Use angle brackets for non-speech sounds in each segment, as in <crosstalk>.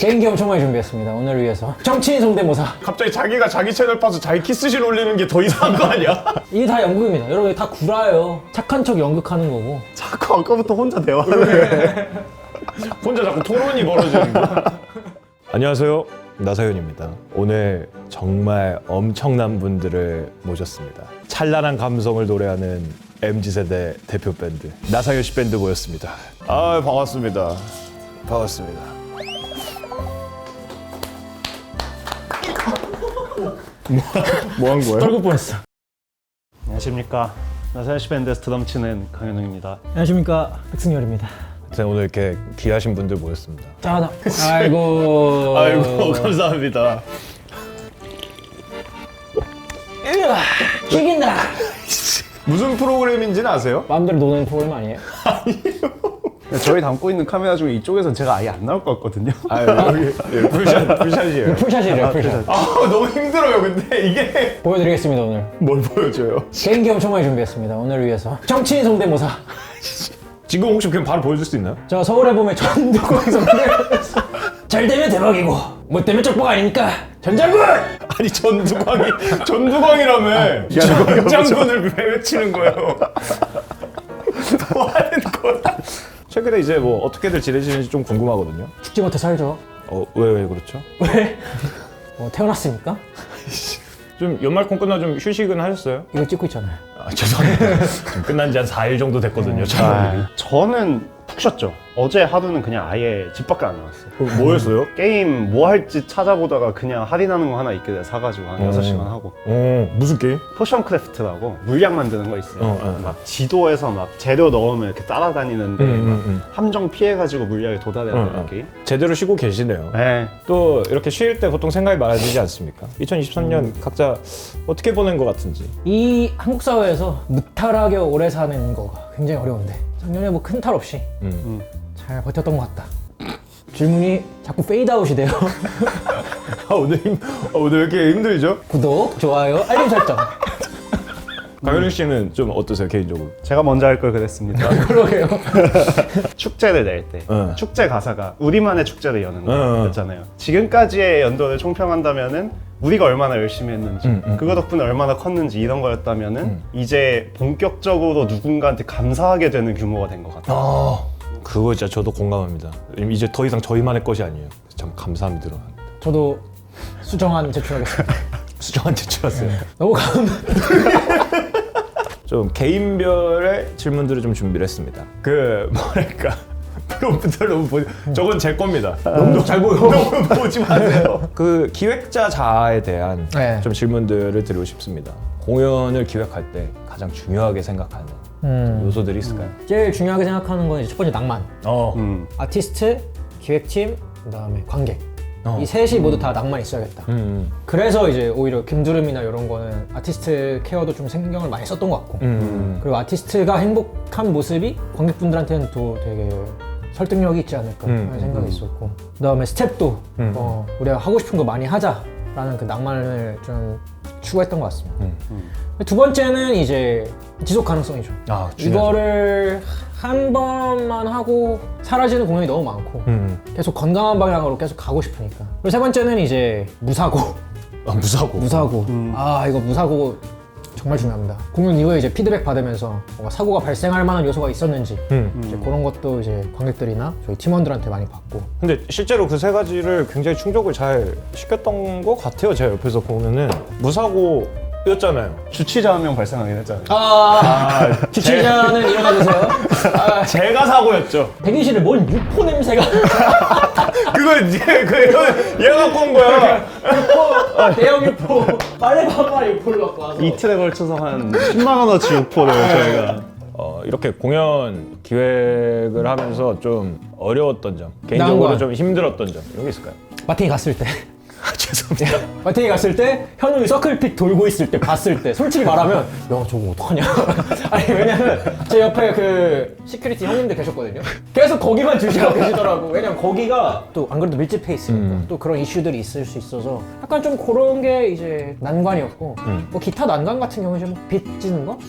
개인기 엄청 많이 준비했습니다. 오늘 위해서. 정치인 성대모사. 갑자기 자기가 자기 채널 파서 자기 키스신 올리는 게 더 이상한 거 아니야? <laughs> 이게 다 연극입니다. 여러분 다 구라예요. 착한 척 연극하는 거고. 자꾸 아까부터 혼자 대화를 해. 혼자 자꾸 토론이 벌어지는 거. <laughs> 안녕하세요. 나사연입니다. 오늘 정말 엄청난 분들을 모셨습니다. 찬란한 감성을 노래하는 MZ세대 대표 밴드 나사연 씨 밴드 모였습니다. 아 반갑습니다. 반갑습니다. 뭐 한 거예요? 떨굴 뻔했어. 안녕하십니까. 나사야시 밴드에서 드럼 치는 강현웅입니다. 안녕하십니까. 백승열입니다. 제가 오늘 이렇게 귀하신 분들 모였습니다. 짠하다. 아이고. 아이고 <laughs> 감사합니다. 으아, 죽인다. 무슨 프로그램인지는 아세요? 마음대로 노는 프로그램 아니에요? <laughs> 저희 담고 있는 카메라 중에 이쪽에선 제가 아예 안 나올 것 같거든요. 아 여기 예, 풀샷 풀샷이에요. 풀샷이래요, 풀샷. 아 너무 힘들어요 근데 이게 보여드리겠습니다, 오늘. 뭘 보여줘요? 개인기 엄청 많이 준비했습니다. 오늘 위해서. 정치인 성대모사. 지금 혹시 그냥 바로 보여줄 수 있나요? 저 서울에 보면 전두광 성대모사. 잘 되면 대박이고, 못 되면 쪽박 아니니까. 전장군! 아니 전두광이 전두광이라며 장군을 왜 외치는 거예요? 뭐 하는 거야? 최근에 이제 뭐 어떻게들 지내시는지 좀 궁금하거든요. 죽지 못해 살죠. 어 왜 왜 그렇죠? <laughs> 왜? 뭐 태어났으니까? 좀 연말콘 끝나 좀 휴식은 하셨어요? 이거 찍고 있잖아요. 아 죄송합니다. <laughs> 지금 끝난 지 한 4일 정도 됐거든요. 촬영이. 저는 푹 쉬었죠. 어제 하루는 그냥 아예 집 밖에 안 나왔어요. 그 뭐였어요? <laughs> 게임 뭐 할지 찾아보다가 그냥 할인하는 거 하나 돼 사가지고 한 음. 6시간 하고 어 무슨 게임? 포션 크래프트라고 물약 만드는 거 있어요. 어, 어. 막 지도에서 막 재료 넣으면 이렇게 따라다니는데 음, 음, 막 음. 함정 피해가지고 물약에 도달해야 어, 되는 어. 게임. 제대로 쉬고 계시네요. 네. 또 이렇게 쉴 때 보통 생각이 많아지지 않습니까? 2023년 각자 어떻게 보낸 것 같은지. 이 한국 사회에서 무탈하게 오래 사는 거가 굉장히 어려운데 작년에 뭐 큰 탈 없이 음. 잘 버텼던 것 같다. 질문이 자꾸 페이드아웃이 돼요. <laughs> 아, 오늘 힘, 아, 오늘 왜 이렇게 힘들죠? 구독, 좋아요, 알림 설정. <laughs> 강현우 씨는 좀 어떠세요 개인적으로? 제가 먼저 할 걸 그랬습니다. 그러게요. <laughs> 축제를 낼때 어. 축제 가사가 우리만의 축제를 여는. 거였잖아요. 지금까지의 연도를 총평한다면은 우리가 얼마나 열심히 했는지 음, 음, 그거 덕분에 얼마나 컸는지 이런 거였다면은 이제 본격적으로 누군가한테 감사하게 되는 규모가 된 것 같아요. 아 그거 진짜 저도 공감합니다. 이제 더 이상 저희만의 것이 아니에요. 참 감사함이 들어갑니다. 저도 수정안 제출하겠습니다. <laughs> 수정한테 주었어요. 너무 감. <laughs> 좀 개인별의 질문들을 좀 준비를 했습니다. 그 뭐랄까 프롬프트를 너무 보 저건 제 겁니다. 너무 잘 보여. 너무 보지 마세요. <laughs> 그 기획자자에 대한 네. 좀 질문들을 드리고 싶습니다. 공연을 기획할 때 가장 중요하게 생각하는 음. 요소들이 있을까요? 제일 중요하게 생각하는 건 이제 첫 번째 낭만. 어. 음. 아티스트, 기획팀, 그다음에 관객. 어. 이 셋이 모두 다 낭만이 있어야겠다. 음. 그래서 이제 오히려 김두름이나 이런 거는 아티스트 케어도 좀 신경을 많이 썼던 것 같고 음. 그리고 아티스트가 행복한 모습이 관객분들한테는 또 되게 설득력이 있지 않을까 음, 하는 생각이 있었고 그 다음에 스텝도 음. 어, 우리가 하고 싶은 거 많이 하자라는 그 낭만을 좀 추구했던 것 같습니다 음. 두 번째는 이제 지속 가능성이죠 아. 이거를 한 번만 하고 사라지는 공연이 너무 많고 음. 계속 건강한 방향으로 계속 가고 싶으니까 그리고 세 번째는 이제 무사고 아, 무사고. 무사고. 아 이거 무사고 정말 중요합니다. 공연 이후에 이제 피드백 받으면서 뭔가 사고가 발생할 만한 요소가 있었는지 음. 이제 그런 것도 이제 관객들이나 저희 팀원들한테 많이 받고. 근데 실제로 그 세 가지를 굉장히 충족을 잘 시켰던 것 같아요. 제가 옆에서 보면은 무사고 였잖아요. 주치자 한 명 발생하긴 했잖아요. 아, 주치자는 일어나 주세요. <laughs> 아, 제가 사고였죠. 대기실에 뭔 유포 냄새가 <laughs> 그걸 얘, 그 얘, 얘가 갖고 온 거야. 유포 대형 유포 빨래바바 유포를 갖고 와서 이틀에 걸쳐서 한 10만 원어치 유포를 저희가 어, 이렇게 공연 기획을 하면서 좀 어려웠던 점, 개인적으로 난좀 힘들었던 점 이런 게 있을까요? 마팅이 갔을 때 <laughs> 죄송합니다. 마팅이 갔을 때 현웅이 서클픽 돌고 있을 때 봤을 때 솔직히 말하면 야 저거 어떡하냐 <laughs> 아니 왜냐면 제 옆에 그 시큐리티 형님들 계셨거든요 계속 거기만 주시하고 계시더라고 왜냐면 거기가 또 안 그래도 밀집해 있으니까 또 그런 이슈들이 있을 수 있어서 약간 좀 그런 게 이제 난관이었고 뭐 기타 난관 같은 경우는 이제 뭐빚 지는 거 <laughs>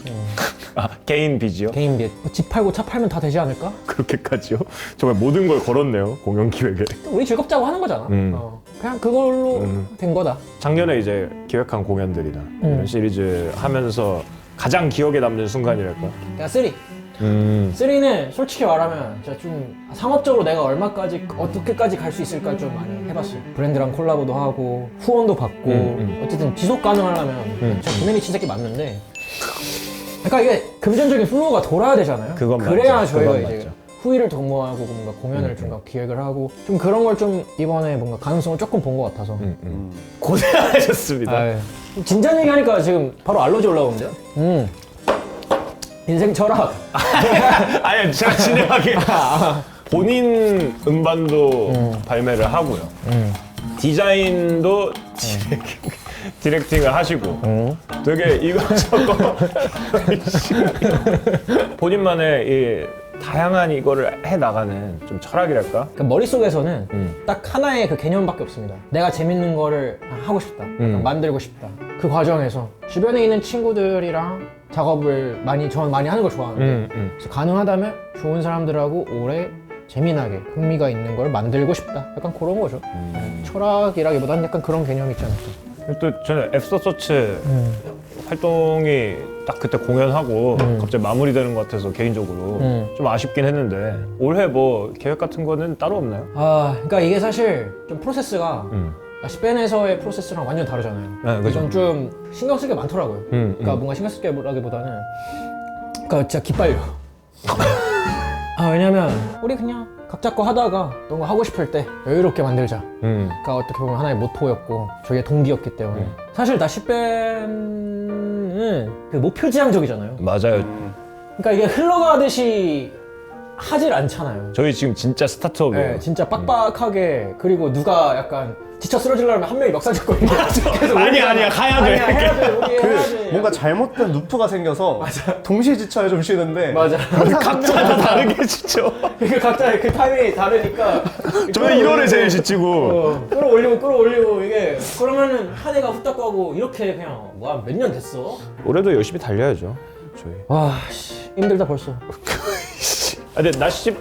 아, 개인 빚이요? 개인 빚. 뭐집 팔고 차 팔면 다 되지 않을까? 그렇게까지요? 정말 모든 걸 걸었네요 공연 기획에. 우리 즐겁자고 하는 거잖아. 음. 어, 그냥 그걸로 음. 된 거다. 작년에 이제 기획한 공연들이나 이런 시리즈 하면서 가장 기억에 남는 순간이랄까? 그냥 쓰리. 음. 쓰리는 솔직히 말하면 진짜 좀 상업적으로 내가 얼마까지 어떻게까지 갈 수 있을까 좀 많이 해봤어요. 브랜드랑 콜라보도 하고 후원도 받고 음, 음. 어쨌든 지속 가능하려면 음. 진짜 돈이 진짜 게 맞는데. 그러니까 이게 금전적인 플로우가 돌아야 되잖아요. 그건 그래야 맞죠. 저희가 그건 이제 맞죠. 후위를 도모하고 뭔가 공연을 좀 기획을 하고 좀 그런 걸 좀 이번에 뭔가 가능성을 조금 본 것 같아서 음, 음. 고생하셨습니다. 아, 예. 진지한 얘기하니까 지금 바로 알러지 올라오는데요? 음. 인생 철학. <laughs> 아니 제가 진행하게 본인 음반도 발매를 하고요. 디자인도 디렉, 디렉팅을 하시고 되게 이것저것 <laughs> <laughs> 본인만의 이 다양한 이거를 해 나가는 좀 철학이랄까? 그 머릿속에서는 음. 딱 하나의 그 개념밖에 없습니다. 내가 재밌는 거를 하고 싶다. 음. 만들고 싶다. 그 과정에서 주변에 있는 친구들이랑 작업을 많이, 전 많이 하는 걸 좋아하는데 음, 음. 그래서 가능하다면 좋은 사람들하고 오래 재미나게 흥미가 있는 걸 만들고 싶다. 약간 그런 거죠. 음. 철학이라기보다는 약간 그런 개념이 있지 않을까. 또 저는 앱서 서치 활동이 딱 그때 공연하고 갑자기 마무리되는 것 같아서 개인적으로 음. 좀 아쉽긴 했는데 올해 뭐 계획 같은 거는 따로 없나요? 아, 그러니까 이게 사실 좀 프로세스가 음. 스펜에서의 프로세스랑 완전 다르잖아요. 네, 그죠. 이건 좀 신경 쓸 게 많더라고요. 음, 그러니까 음. 뭔가 신경 쓸 게라기보다는 그러니까 진짜 기빨려. <laughs> 아 왜냐면 우리 그냥 거 하다가 뭔가 하고 싶을 때 여유롭게 만들자. 음. 가 어떻게 보면 하나의 모토였고 저희의 동기였기 때문에 음. 사실 나시밴은 그 목표 지향적이잖아요. 맞아요. 그러니까 이게 흘러가듯이 하질 않잖아요. 저희 지금 진짜 스타트업이에요. 네, 진짜 빡빡하게 그리고 누가 약간 지쳐 쓰러지려면 한 명이 멱살 잡고 있는 <laughs> 계속 아니야, 올리잖아. 아니야, 가야 돼. 아니야, 해야 돼 우리 그 해야 돼. 뭔가 잘못된 루프가 생겨서 동시에 지쳐야 좀 쉬는데 맞아 <laughs> 각자 다 다르게 지쳐. <laughs> 그 각자 그 타이밍이 다르니까 저는 1월에 제일 지치고. 어, 끌어올리고 끌어올리고 이게 그러면은 한 해가 후딱 가고 이렇게 그냥 와 몇 년 됐어? 올해도 열심히 달려야죠. 저희. 와 씨, 힘들다 벌써 아, 근데 나시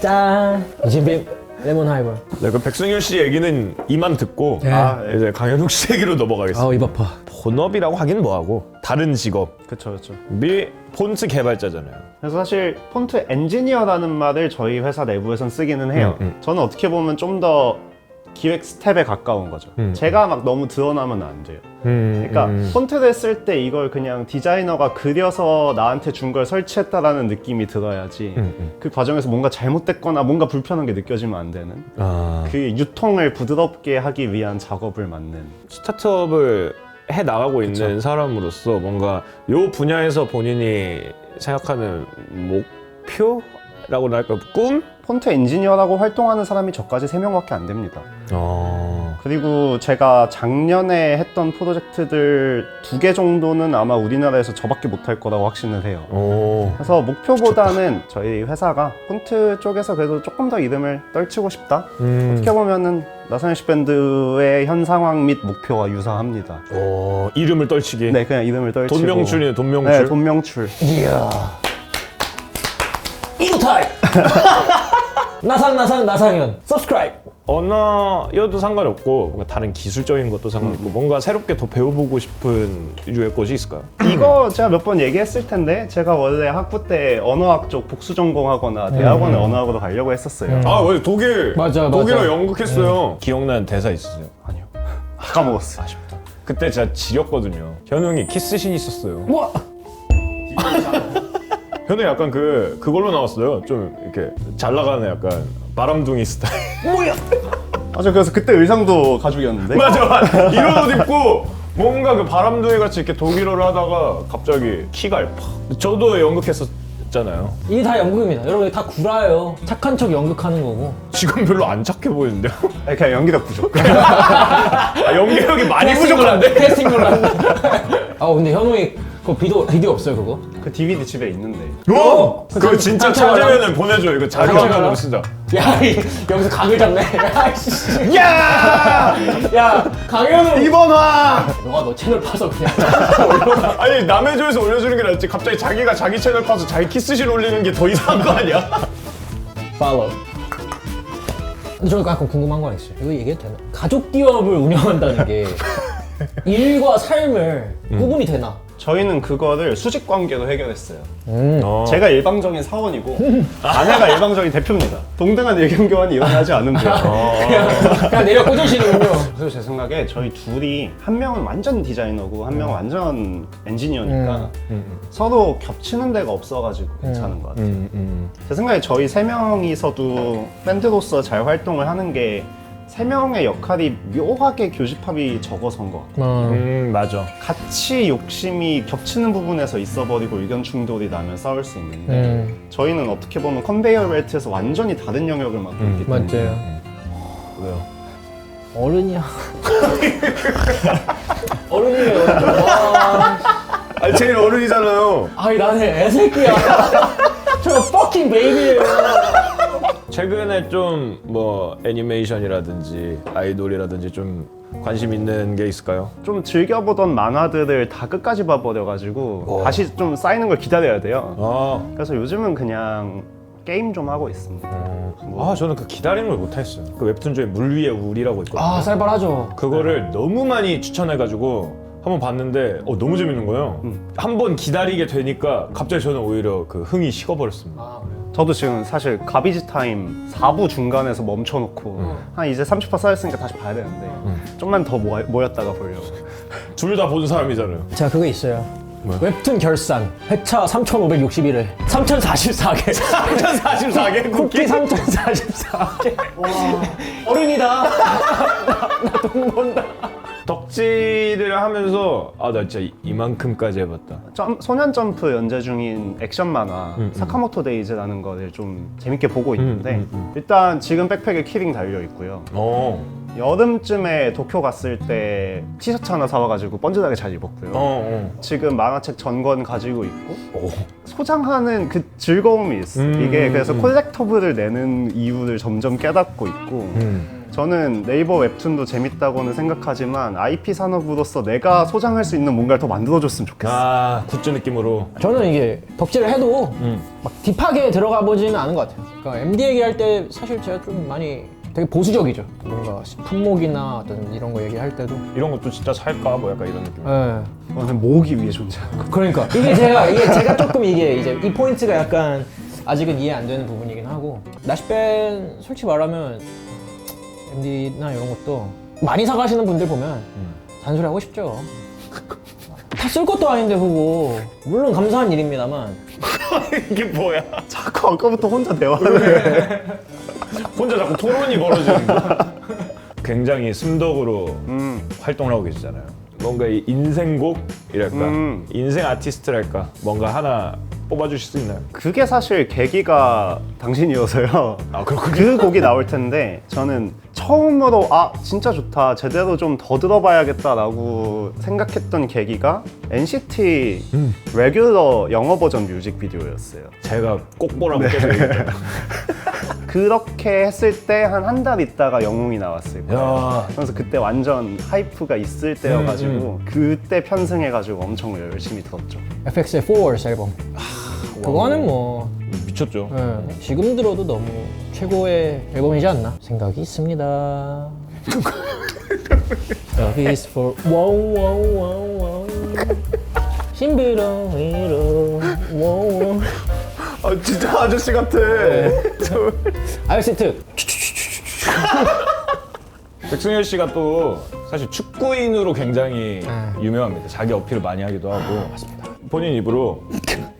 짠 이진빔 레몬 하이볼 네, 그 백승현 씨 얘기는 이만 듣고 네. 아, 이제 강현욱 씨 <laughs> 얘기로 넘어가겠습니다. 아우 입 아파 본업이라고 하긴 뭐하고 다른 직업. 그쵸 그쵸 미 폰트 개발자잖아요. 그래서 사실 폰트 엔지니어라는 말을 저희 회사 내부에선 쓰기는 해요. 음, 음. 저는 어떻게 보면 좀 더 기획 스텝에 가까운 거죠. 음. 제가 막 너무 드러나면 안 돼요. 그러니까 폰트를 쓸 때 이걸 그냥 디자이너가 그려서 나한테 준 걸 설치했다라는 느낌이 들어야지. 음, 그 과정에서 뭔가 잘못됐거나 뭔가 불편한 게 느껴지면 안 되는. 아, 그 유통을 부드럽게 하기 위한 작업을 맡는. 스타트업을 해 나가고 있는 사람으로서 뭔가 요 분야에서 본인이 생각하는 목표라고 할까 꿈? 폰트 엔지니어라고 활동하는 사람이 저까지 3명밖에 안 됩니다. 어. 그리고 제가 작년에 했던 프로젝트들 두 개 정도는 아마 우리나라에서 저밖에 못할 거라고 확신을 해요. 오. 그래서 목표보다는 저희 회사가 폰트 쪽에서 그래도 조금 더 이름을 떨치고 싶다. 음. 어떻게 보면은 나선현씨 밴드의 현 상황 및 목표와 유사합니다. 어, 이름을 떨치기. 네, 그냥 이름을 떨치고. 돈명출이네, 돈명출. 네, 돈명출. 이야 이노타임 <laughs> 나상 나상 나상현 subscribe 언어여도 상관없고 뭔가 다른 기술적인 것도 상관없고 뭔가 새롭게 더 배워보고 싶은 유의 것이 있을까요? 이거 제가 몇 번 얘기했을 텐데 제가 원래 학부 때 언어학 쪽 복수 전공하거나 대학원을 언어학으로 가려고 했었어요. 아, 왜 독일? 맞아, 독일어 맞아. 연극했어요. 기억나는 대사 있으세요? 아니요. 까먹었어. 아쉽다. 그때 제가 지렸거든요. 현웅이 키스신 있었어요. 뭐 현웅이 약간 그 그걸로 나왔어요. 좀 이렇게 잘 나가는 약간 바람둥이 스타일. <laughs> 뭐야 맞아, 그래서 그때 의상도 가죽이었는데. 맞아, 이런 옷 입고 뭔가 그 바람둥이 같이 이렇게 독일어를 하다가 갑자기 키가 팍. 저도 연극했었잖아요. 있잖아요. 이게 다 연극입니다. 여러분 다 구라예요. 착한 척 연극하는 거고. 지금 별로 안 착해 보이는데요? 아니, 그냥 연기력 부족. <laughs> 아, 연기력이 많이 부족한데? 캐스팅 놀랐네. 아 근데 현웅이 그 비디오 비디오 없어요 그거? 그 DVD 집에 있는데. 어! 그거 진짜? 찾으면 보내줘. 이거 자료 단체 화면으로 관람? 쓰자. 야 이, 여기서 각을 잡네. <laughs> 야 씨. 야! 야 강현우. 이번 화! 너가 너 채널 파서 그냥. <laughs> 아니 남의 조회수 올려주는 게 낫지. 갑자기 자기가 자기 채널 파서 자기 키스신 올리는 게 더 이상한 거 아니야? 근데 저 약간 궁금한 거 있어요. 이거 얘기해도 되나? 가족 기업을 운영한다는 게 <laughs> 일과 삶을 구분이 되나? 저희는 그거를 수직 관계로 해결했어요. 어. 제가 일방적인 사원이고 아내가 일방적인 대표입니다. 동등한 의견 교환이 일어나지 않는데요. 그냥, 그냥 내려 꽂으시는군요. 그래서 제 생각에 저희 둘이 한 명은 완전 디자이너고 한 명은 완전 엔지니어니까 서로 겹치는 데가 없어가지고 괜찮은 것 같아요. 음, 음. 제 생각에 저희 세 명이서도 밴드로서 잘 활동을 하는 게 세 명의 역할이 묘하게 교집합이 적어서인 것 같아요. 어. 음, 맞아. 같이 욕심이 겹치는 부분에서 있어버리고 의견 충돌이 나면 싸울 수 있는데 음. 저희는 어떻게 보면 컨베이어 벨트에서 완전히 다른 영역을 맡고 있기 때문에 맞아요. 왜요? 어른이야. <laughs> 어른이에요. 와. 아니 제일 어른이잖아요. 아니 나는 애새끼야. 저 퍼킹 베이비예요. 최근에 좀 뭐 애니메이션이라든지 아이돌이라든지 좀 관심 있는 게 있을까요? 좀 즐겨보던 만화들을 다 끝까지 봐버려가지고 다시 좀 쌓이는 걸 기다려야 돼요. 아, 그래서 요즘은 그냥 게임 좀 하고 있습니다. 뭐아 저는 그 기다리는 걸 못했어요. 그 웹툰 중에 물 위에 우리라고 있거든요. 아 쌀발하죠. 그거를 너무 많이 추천해가지고 한번 봤는데 어, 너무 재밌는 거예요. 한 번 기다리게 되니까 갑자기 저는 오히려 그 흥이 식어버렸습니다. 아 그래요. 저도 지금 사실 가비지 타임 4부 중간에서 멈춰놓고 한 이제 30% 쌓였으니까 다시 봐야 되는데 좀만 더 모아, 모였다가 보려고. <laughs> 둘 다 본 사람이잖아요. 자 그거 있어요. 웹툰 결산 회차 3,561회 3,044개 3,044개 쿠키 3,044개 어른이다. <laughs> 나 돈 번다 덕질을 하면서 아 나 진짜 이- 이만큼까지 해봤다. 점, 소년 점프 연재 중인 액션 만화 사카모토 데이즈라는 거를 좀 재밌게 보고 있는데 일단 지금 백팩에 키링 달려 있고요. 어, 여름쯤에 도쿄 갔을 때 티셔츠 하나 사와가지고 번지하게 잘 입었고요. 어, 지금 만화책 전권 가지고 있고 어. 오. 소장하는 그 즐거움이 있어. 음, 이게 그래서 음. 콜렉터블을 내는 이유를 점점 깨닫고 있고 음. 저는 네이버 웹툰도 재밌다고는 생각하지만 IP 산업으로서 내가 소장할 수 있는 뭔가를 더 만들어줬으면 좋겠어. 아 굿즈 느낌으로. 저는 이게 덕질을 해도 음. 막 딥하게 들어가 보지는 않은 것 같아요 그러니까 MD 얘기할 때 사실 제가 좀 많이 되게 보수적이죠 뭔가 품목이나 어떤 이런 거 얘기할 때도 이런 것도 진짜 살까 뭐 약간 이런 느낌. 예. 저는 모으기 위해 존재하는 거. 그러니까 이게 제가 이게 제가 조금 이게 이제 이 포인트가 약간 아직은 이해 안 되는 부분이긴 하고 나시밴 솔직히 말하면 MD나 이런 것도 많이 사가시는 분들 보면 잔소리 하고 싶죠. 다 쓸 것도 아닌데 그거 물론 감사한 일입니다만 <laughs> 이게 뭐야? 자꾸 아까부터 혼자 대화를 해. 혼자 자꾸 토론이 벌어지는 거. <laughs> 굉장히 숨덕으로 음. 활동을 하고 계시잖아요. 뭔가 이 인생곡이랄까, 음. 인생 아티스트랄까, 뭔가 하나 뽑아주실 수 있나요? 그게 사실 계기가 당신이어서요. 아 그렇군요. 그 곡이 나올 텐데 저는 처음으로 아 진짜 좋다 제대로 좀 더 들어봐야겠다라고 생각했던 계기가 NCT 레귤러 영어 버전 뮤직비디오였어요. 제가 꼭 보라고 계속 얘기했잖아요. 그렇게 했을 때 한 한 달 있다가 영웅이 나왔을 거예요. 야, 그래서 그때 완전 하이프가 있을 때여가지고 그때 편승해가지고 엄청 열심히 들었죠. FX의 Force 앨범 그거는 뭐 미쳤죠. 예, 지금 들어도 너무 최고의 앨범이지 않나 생각이 있습니다. <laughs> Love is for wow wow wow wow 심부렁이로 wow wow 아 진짜 아저씨 같아. <laughs> 아이세트 <laughs> 백승열 씨가 또 사실 축구인으로 굉장히 네. 유명합니다. 자기 어필을 많이 하기도 하고. 본인 입으로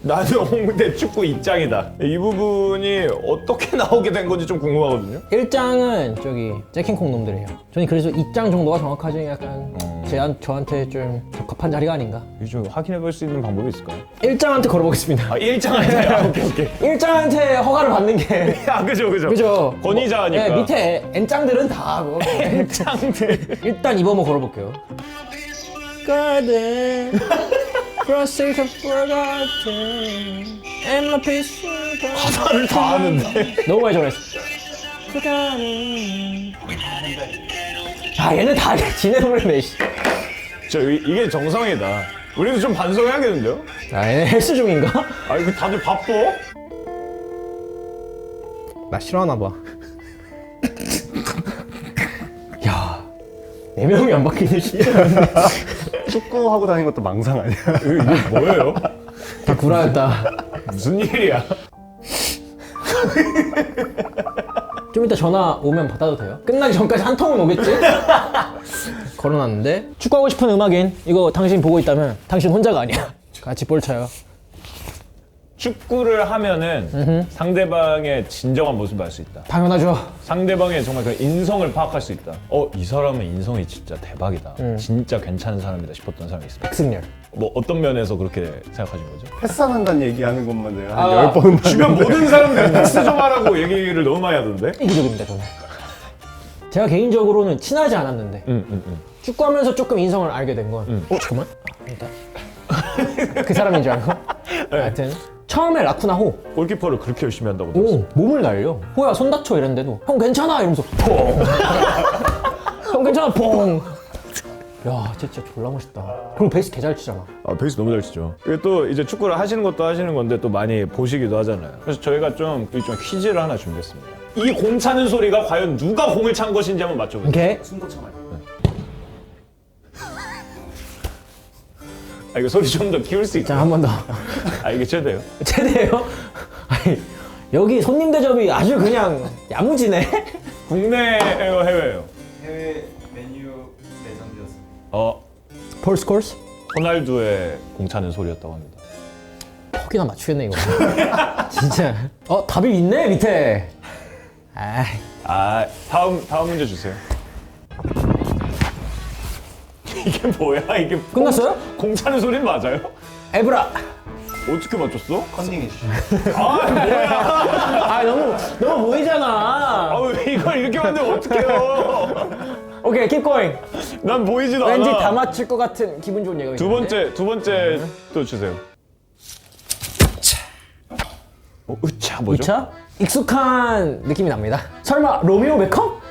나는 홍대 축구 입장이다. 이 부분이 어떻게 <laughs> 나오게 된 건지 좀 궁금하거든요. 1장은 저기 잭킹콩 놈들이에요. 저는 그래서 2장 정도가 정확하지 약간 제, 저한테 좀 적합한 자리가 아닌가. 이거 좀 확인해 볼 수 있는 방법이 있을까요? 1장한테 걸어보겠습니다. 아, 1장 아니에요? 오케이, 오케이. 1장한테 허가를 받는 게 <laughs> 아, 그죠, 그죠. 그죠? 권위자니까. 네, 밑에 N장들은 다 하고. <laughs> N장들. 일단 이번 한번 걸어볼게요. Garden, forsaken, forgotten, and my peaceful 가사를 다 아는데. 너무 많이 전했어. Forgotten. 아 얘는 다 지네 노래네. 씨. 저, 이- 이게 정성이다. 우리도 좀 반성해야겠는데요? 아 얘네 헬스 중인가? 아, 이거 다들 바빠? 나 싫어하나 봐. 야, 네 명이 안 바뀌네 진짜. <laughs> 축구 하고 다니는 것도 망상 아니야? 이게 뭐예요? 다 구라였다. 무슨 일이야? 좀 이따 전화 오면 받아도 돼요? 끝나기 전까지 한 통은 오겠지? 걸어놨는데 축구하고 싶은 음악인 이거 당신 보고 있다면 당신 혼자가 아니야 같이 볼 차요 축구를 하면은 상대방의 진정한 모습을 알 수 있다. 당연하죠 상대방의 정말 그 인성을 파악할 수 있다. 어, 이 사람은 인성이 진짜 대박이다. 진짜 괜찮은 사람이다 싶었던 사람이 있습니다. 백승열 뭐 어떤 면에서 그렇게 생각하신 거죠? 패스한다는 얘기하는 것만 내가 한 아, 열 번은 주변 모든 사람들 패스 좀 하라고 얘기를 너무 많이 하던데? 이기적입니다 저는 제가 개인적으로는 친하지 않았는데 응, 응, 응. 축구하면서 조금 인성을 알게 된 건 어? 잠깐만 아, 아니다 그 사람인 줄 알고 하여튼 처음에 라쿠나 호 골키퍼를 그렇게 열심히 한다고 들었어요. 오 몸을 날려 호야 손 다쳐 이랬는데도 형 괜찮아 이러면서 퐁 형 <laughs> 괜찮아 퐁야 진짜 졸라 멋있다 그리고 베이스 개 잘 치잖아 아, 베이스 너무 잘 치죠. 그리고 또 이제 축구를 하시는 것도 하시는 건데 또 많이 보시기도 하잖아요. 그래서 저희가 좀 일종 퀴즈를 하나 준비했습니다. 이 공 차는 소리가 과연 누가 공을 찬 것인지 한번 맞춰보세요. 오케이 아, 이거 소리 좀 더 키울 수 있죠? 자한 번 더 아, 이게 최대요? 최대요? 아니 여기 손님 대접이 아주 그냥 야무지네 국내예요, 해외예요? 해외 메뉴 레전드였습니다. 어, 폴스 코스? 호날두의 공 차는 소리였다고 합니다. 퍽이나 맞추겠네 이거 진짜 어 답이 있네 밑에 아이 아, 다음 다음 문제 주세요. 이게 뭐야? 이게 끝났어요? 공, 공 차는 소리는 맞아요? 에브라 어떻게 맞췄어? 컨닝해 주시죠. 아, 뭐야? 아 너무 너무 보이잖아 아, 왜 이걸 이렇게 만들면 어떡해요? 오케이 keep going 난 보이지도 않아. 왠지 다 맞출 것 같은 기분 좋은 예감이 두 번째, 두 번째 또 주세요. 어, 으차 뭐죠? 차 익숙한 느낌이 납니다 설마 로미오 베컴?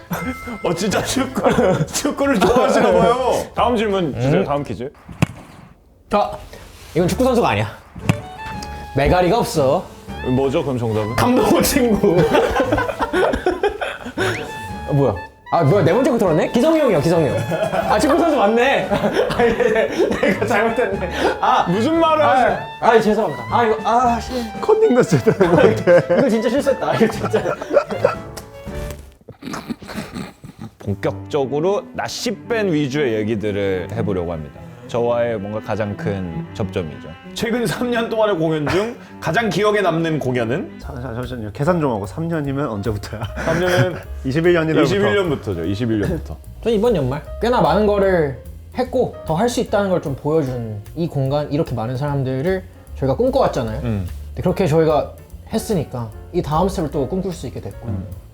어 진짜 축구 <laughs> 축구를 좋아하시나 봐요. 다음 질문 주세요. 다음 퀴즈. 아 이건 축구 선수가 아니야 메가리가 없어 뭐죠? 그럼 정답은? 감독 친구 아, <laughs> 뭐야 아 뭐야 네 번째 거 들었네? 기성이 형이야 기성이 형 아 축구 선수 맞네 <laughs> 아니 내- 내가 잘못했네 아 무슨 말을 아, 하세요? 아 죄송합니다 아 이거 아 씨 컨닝도 제대로 못해. 이거 진짜 실수했다 이거 진짜 본격적으로 나시밴 위주의 얘기들을 해보려고 합니다. 저와의 뭔가 가장 큰 접점이죠. 최근 3년 동안의 공연 중 가장 기억에 남는 공연은 자, 자, 잠시만요. 계산 좀 하고 3년이면 언제부터야? 3년은 21년이라부터. <laughs> 21년부터죠. 21년부터. 전 이번 연말 꽤나 많은 거를 했고 더 할 수 있다는 걸 좀 보여준 이 공간 이렇게 많은 사람들을 저희가 꿈꿔왔잖아요 음. 근데 그렇게 저희가 했으니까 이 다음 스텝을 또 꿈꿀 수 있게 됐고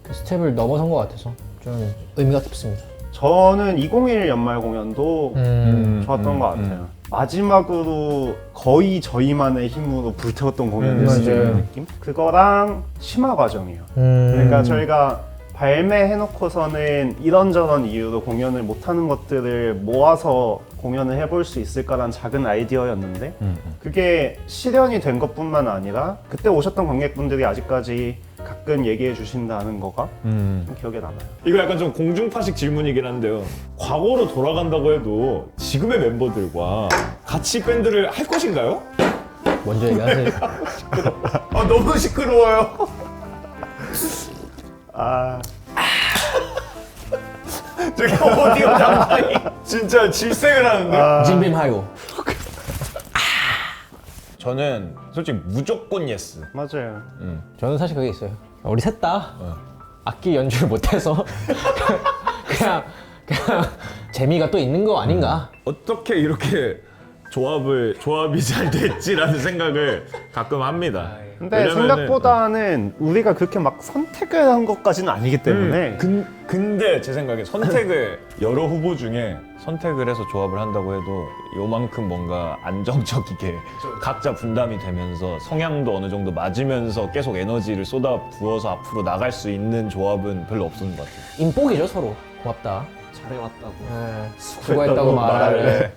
그 스텝을 넘어선 것 같아서 좀 의미가 깊습니다 저는 2021 연말 공연도 음. 좋았던 것 같아요. 마지막으로 거의 저희만의 힘으로 불태웠던 공연이었을 맞아요. 느낌? 그거랑 심화 과정이에요. 음. 그러니까 저희가 발매해놓고서는 이런저런 이유로 공연을 못하는 것들을 모아서 공연을 해볼 수 있을까라는 작은 아이디어였는데 그게 실현이 된 것뿐만 아니라 그때 오셨던 관객분들이 아직까지 가끔 얘기해 주신다는 거가 좀 기억에 남아요. 이거 약간 좀 공중파식 질문이긴 한데요. 과거로 돌아간다고 해도 지금의 멤버들과 같이 밴드를 할 것인가요? 먼저 얘기하세요 <laughs> 아 너무 시끄러워요. 아, <laughs> 저기 오디오 담당이 진짜 질색을 하는데. 아 진빔 하요 저는 솔직히 무조건 예스. 맞아요. 저는 사실 그게 있어요. 우리 셋 다 악기 연주를 못해서 <laughs> 그냥 그냥 재미가 또 있는 거 아닌가? 어떻게 이렇게 조합을 조합이 잘 됐지라는 생각을 가끔 합니다. 근데 왜냐면은- 생각보다는 우리가 그렇게 막 선택을 한 것까지는 아니기 때문에 음, 근, 근데 제 생각에 선택을 <laughs> 여러 후보 중에 선택을 해서 조합을 한다고 해도 요만큼 뭔가 안정적이게 각자 분담이 되면서 성향도 어느 정도 맞으면서 계속 에너지를 쏟아 부어서 앞으로 나갈 수 있는 조합은 별로 없었는 것 같아요. 인복이죠 서로. 고맙다. 잘해왔다고. 네, 수고했다고 말하래.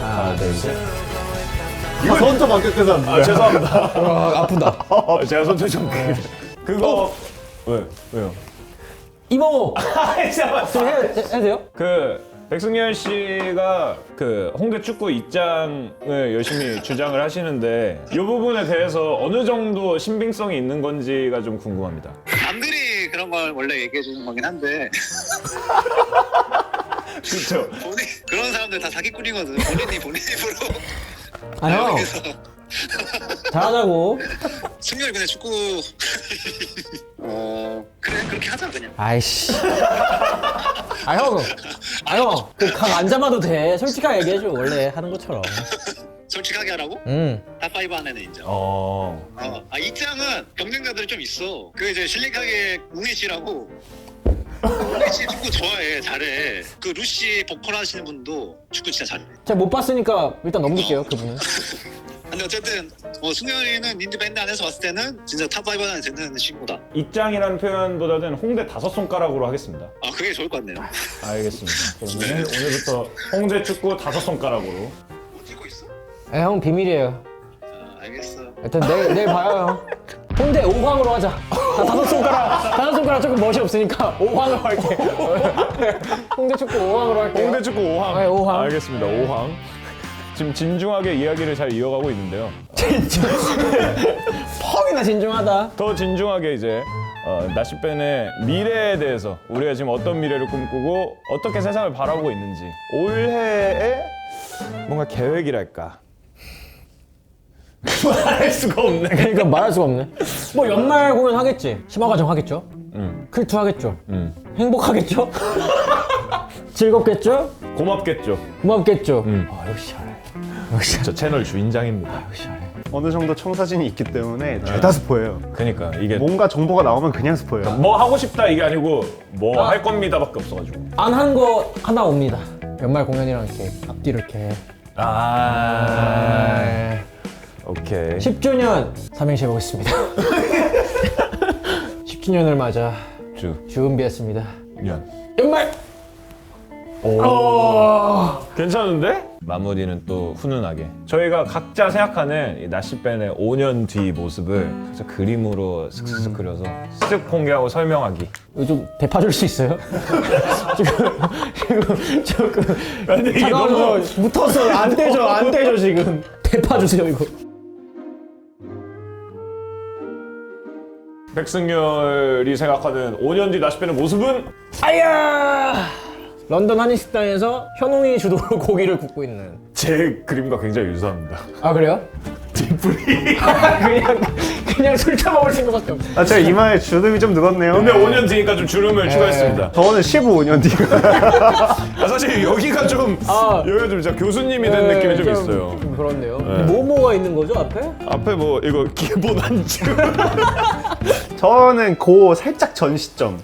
하나 둘 셋. 이거 먼저 바뀌어서 안 아 죄송합니다. 아, 아프다. 아, 제가 손절 좀 그- 그거 왜 왜요? 이모 아, 잠깐만. 좀 해, 해- 해도 돼요? 그 백승열 씨가 그 홍대 축구 입장을 열심히 <laughs> 주장을 하시는데 이 부분에 대해서 어느 정도 신빙성이 있는 건지가 좀 궁금합니다. 남들이 그런 걸 원래 얘기해 주는 거긴 한데 <laughs> 그렇죠. 본인 그런 사람들 다 사기꾼이거든. 본인이 본인 입으로 아 형. 그래서 잘하자고. 승렬이 근데 축구 어 그래 그렇게 하자 그냥. 아이씨. 아 형. 아 형. 그각안 잡아도 돼. 솔직하게 얘기해줘. 원래 하는 것처럼. 솔직하게 하라고? 음. 탑5 안에는 인정. 어. 어. 아 입장은 경쟁자들이 좀 있어. 그 이제 실리카게 웅희 씨라고. 씨 축구 좋아해, 잘해. 그 루시 보컬 하시는 분도 축구 진짜 잘해. 제가 못 봤으니까 일단 넘길게요 그분은. <laughs> 근데 어쨌든 어, 승렬이는 인디 밴드 안에서 봤을 때는 진짜 탑5 안에 드는 친구다. 입장이라는 표현보다는 홍대 다섯 손가락으로 하겠습니다. 아 그게 좋을 것 같네요. 알겠습니다. <laughs> 그러면 오늘부터 홍대 축구 다섯 손가락으로. 뭐 찍고 있어? 에, 형 비밀이에요. 아, 알겠어. 일단 내일 내일 봐요 형. <laughs> 홍대 5황으로 하자. 나 다섯 손가락 다섯 손가락 조금 멋이 없으니까 5황으로 할게. <laughs> 홍대 축구 5황으로 할게. 홍대 축구 5항. 네, 오항. 알겠습니다. 5항. 지금 진중하게 이야기를 잘 이어가고 있는데요. <laughs> 펑이나 진중하다. 더 진중하게 이제 어, 나시밴의 미래에 대해서 우리가 지금 어떤 미래를 꿈꾸고 어떻게 세상을 바라보고 있는지 올해의 뭔가 계획이랄까 <laughs> 말할 수가 없네 그러니까 말할 수가 없네. 뭐 연말 공연 하겠지. 심화과정 하겠죠. 음, 클투 하겠죠. 음. 행복하겠죠. <laughs> 즐겁겠죠. 고맙겠죠 고맙겠죠. 음. 아 역시 잘해. 역시 저 채널 주인장입니다 역시 잘해. 어느 정도 청사진이 있기 때문에 죄다 스포예요. 그러니까 이게 뭔가 정보가 나오면 그냥 스포예요. 뭐 하고 싶다 이게 아니고 뭐 할 겁니다밖에 없어가지고 안 한 거 하나 옵니다. 연말 공연이랑 이렇게 앞뒤 이렇게. 아 오케이. 10주년 삼행시 해보겠습니다. 10주년을 <laughs> 맞아 주. 준비했습니다. 년. 연말! 괜찮은데? 마무리는 또 훈훈하게. 저희가 각자 생각하는 이 나시밴의 5년 뒤 모습을 살짝 그림으로 슥슥슥 그려서 쓱 공개하고 설명하기. 이거 좀 대파 줄 수 있어요? <laughs> 지금 지금 조금 근데 이게 차가워서 너무 붙었어 <laughs> 안 되죠 안 되죠 지금. 대파 주세요 이거 백승열이 생각하는 5년 뒤 나시밴의 모습은 아야! 런던 한인 식당에서 현웅이 주도로 <laughs> 고기를 굽고 있는. 제 그림과 굉장히 유사합니다. 아 그래요? 뒷불이 그냥 그냥 술 처먹을 생각밖에 없어 아, 제가 이마에 주름이 좀 늘었네요. 근데 5년 뒤니까 좀 주름을 추가했습니다 저는 15년 뒤가. 아, 사실 여기가 좀 아. 여기가 좀 진짜 교수님이 된 느낌이 좀, 있어요 좀 그렇네요 뭐 뭐가 있는 거죠 앞에? 앞에 뭐 이거 기본 안주 저는 고 살짝 전 시점.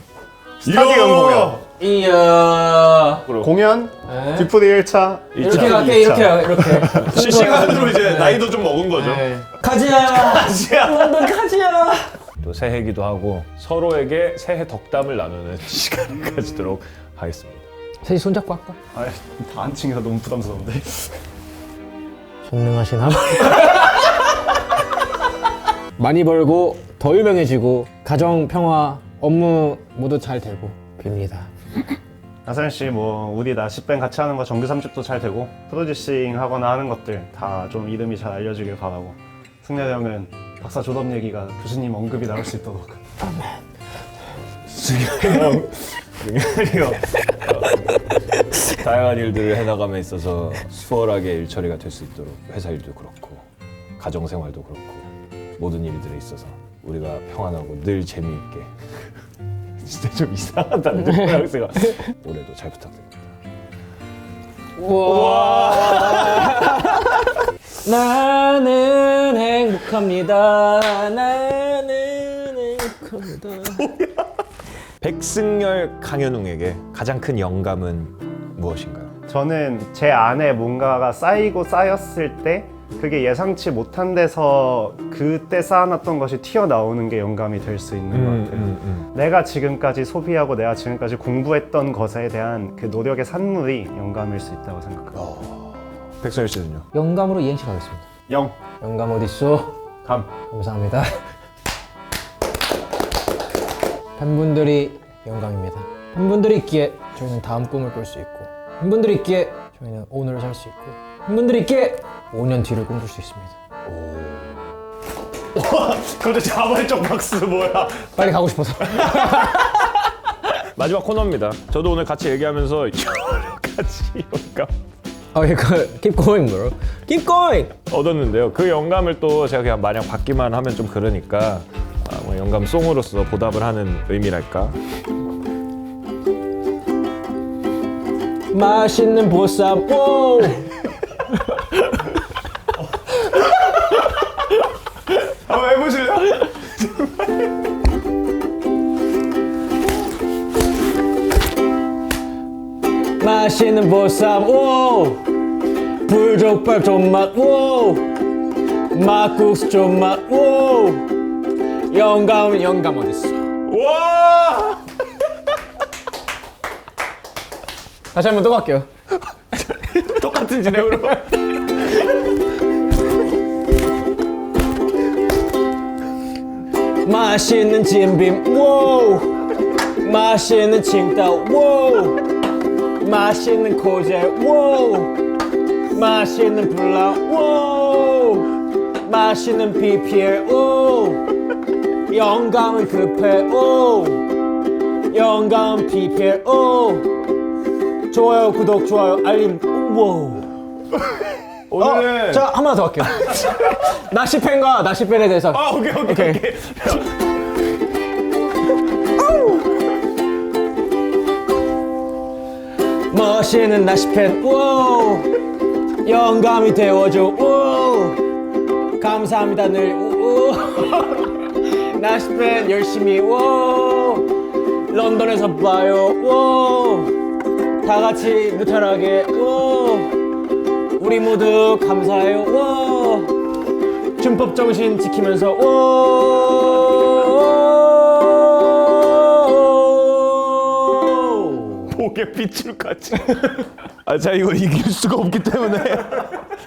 스타디움 공연. 이야 공연, 네. 뒤풀이 1차, 이렇게 갈게 이렇게 이렇게 <laughs> 실시간으로 이제 나이도 좀 먹은 거죠 네. 가지야 가지야. 런던 가지야 또 새해기도 하고 서로에게 새해 덕담을 나누는 <laughs> 시간을 가지도록 하겠습니다. 셋이 손잡고 할까? 아, 다 한층이라 너무 부담스러운데. 전능하시나? <laughs> 많이 벌고 더 유명해지고 가정 평화 업무 모두 잘 되고 빕니다. 나선 씨, 뭐 우리 나시밴 같이 하는 거 정규 3집도 잘 되고 프로듀싱 하거나 하는 것들 다 좀 이름이 잘 알려지길 바라고 승렬 형은 박사 졸업 얘기가 교수님 언급이 나올 수 있도록 용현이요. 어, 다양한 일들을 해나감에 있어서 수월하게 일 처리가 될 수 있도록 회사 일도 그렇고 가정 생활도 그렇고 모든 일들에 있어서 우리가 평안하고 늘 재미있게 진짜 좀 이상하다는 뉘앙스가 올해도 잘 부탁드립니다. <laughs> 나는 행복합니다. 나는 행복합니다. 백승열 강현웅에게 가장 큰 영감은 무엇인가요? 저는 제 안에 뭔가가 쌓이고 쌓였을 때 그게 예상치 못한 데서 그때 쌓아놨던 것이 튀어나오는 게 영감이 될 수 있는 것 같아요. 음, 내가 지금까지 소비하고 내가 지금까지 공부했던 것에 대한 그 노력의 산물이 영감일 수 있다고 생각합니다. 백승열 씨는요? 영감으로 이행시 가겠습니다. 영, 영감 어딨어? 감. 감사합니다. 팬분들이 영감입니다. 팬분들이 있기에 저희는 다음 꿈을 꿀 수 있고 팬분들이 있기에 저희는 오늘을 살 수 있고 팬분들이 있기에 5년 뒤를 꿈꿀 수 있습니다. 근데 자발적 박수 뭐야? 빨리 가고 싶어서. <laughs> 마지막 코너입니다. 저도 오늘 같이 얘기하면서 <laughs> 여러 가지 영감 아, 이거 keep going, bro. Keep going. 얻었는데요. 그 영감을 또 제가 그냥 마냥 받기만 하면 좀 그러니까 아, 뭐 영감 송으로서 보답을 하는 의미랄까. 맛있는 보쌈. 오. <laughs> 맛있는 보쌈. 오. 불족발 존맛. 오. 막국수 존맛. 오. 영감 영감 어딨어? 와! <laughs> 다시 한번 또 갈게요. <laughs> 똑같은 진행으로. <laughs> 맛있는 진빔 워 맛있는 칭따오 워 맛있는 코제 워 맛있는 블라 워 맛있는 PPL 오 영감은 급해 오 영감 PPL 오 좋아요 구독 좋아요 알림 워 <laughs> 오늘은 자, 한 번 더 할게요. <laughs> 낚시팬과 낚시팬에 대해서. 아 오케이 오케이 오케이. 오케이. 멋있는 낚시팬, 우. 영감이 되어줘, 우. 감사합니다, 늘, 우 낚시팬 <laughs> 열심히, 우. 런던에서 봐요, 우 다 같이 무탈하게, 우. 우리 모두 감사해요, 우. 준법 정신 지키면서, 우 목에 빗줄까지. 아, 자 이거 이길 수가 없기 때문에.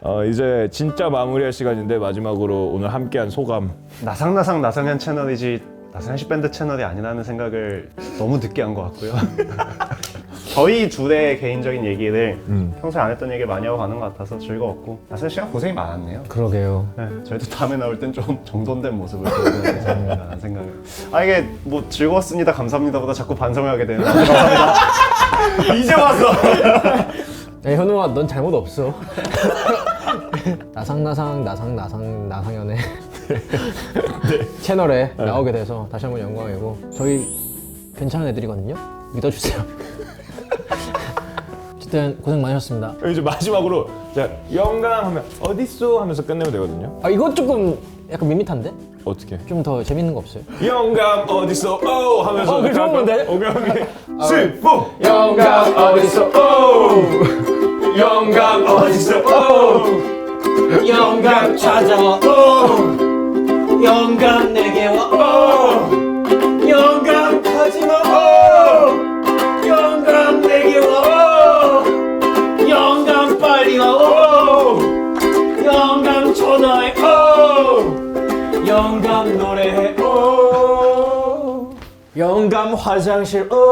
어, 이제 진짜 마무리할 시간인데 마지막으로 오늘 함께한 소감. 나상나상 나상현 채널이지 나상현 씨 밴드 채널이 아니라는 생각을 너무 늦게 한 것 같고요. <laughs> 저희 둘의 개인적인 얘기를 평소에 안 했던 얘기 많이 하고 가는 것 같아서 즐거웠고 나상현 씨가 고생이 많았네요. 그러게요. 네, 저희도 다음에 나올 땐 좀 정돈된 모습을 보여드려야 되지 않을까라는 생각을 아 이게 뭐 즐거웠습니다 감사합니다보다 자꾸 반성을 하게 되는 감사합니다 이제 와서 야, 현우아, 넌 잘못 없어. <laughs> 나상나상 나상 나상 나상연의 채널에 나오게 돼서 다시 한번 영광이고 저희 괜찮은 애들이거든요. 믿어주세요. <laughs> 어쨌든 고생 많으셨습니다. 이제 마지막으로 자 영감 하면 어딨어 하면서 끝내면 되거든요. 아 이거 조금 약간 밋밋한데? 어떻게? 좀 더 재밌는 거 없어요? 영감 어딨어 오 하면서 어, 그거 좋은 건데? 오케이 오케이 슬픔 영감 어딨어? 오! 영감 어딨어? 오! 영감 찾아와. 오! 영감 내게 와. 오! 영감 가지마. 오! 영감 내게 와. 영감 노래해. 오! 영감 화장실. 오!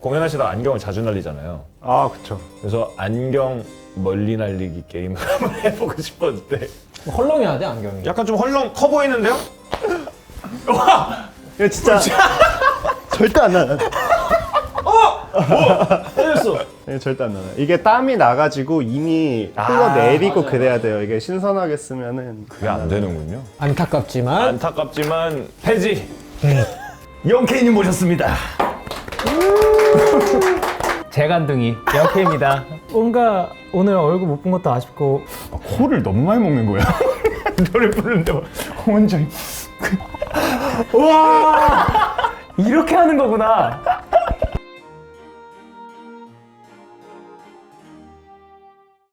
공연하시다 안경을 자주 날리잖아요. 아 그쵸 그래서 안경 멀리 날리기 게임을 한번 해보고 싶었는데 헐렁해야 돼 안경이. 약간 좀 헐렁 커 보이는데요? 이거 진짜 <laughs> 절대 안 나요. 때렸어. 이게 절대 안 나요. 이게 땀이 나가지고 이미 흘러내리고 그래야 돼요. 이게 신선하게 쓰면은 그게 안 되는군요. <laughs> 안타깝지만 안타깝지만 폐지. 영케이님 모셨습니다. 재간둥이 영케입니다. <laughs> 뭔가 오늘 얼굴 못 본 것도 아쉽고 코를 너무 많이 먹는 거야. <laughs> 노래 부르는데 막 혼자 와 이렇게 하는 거구나.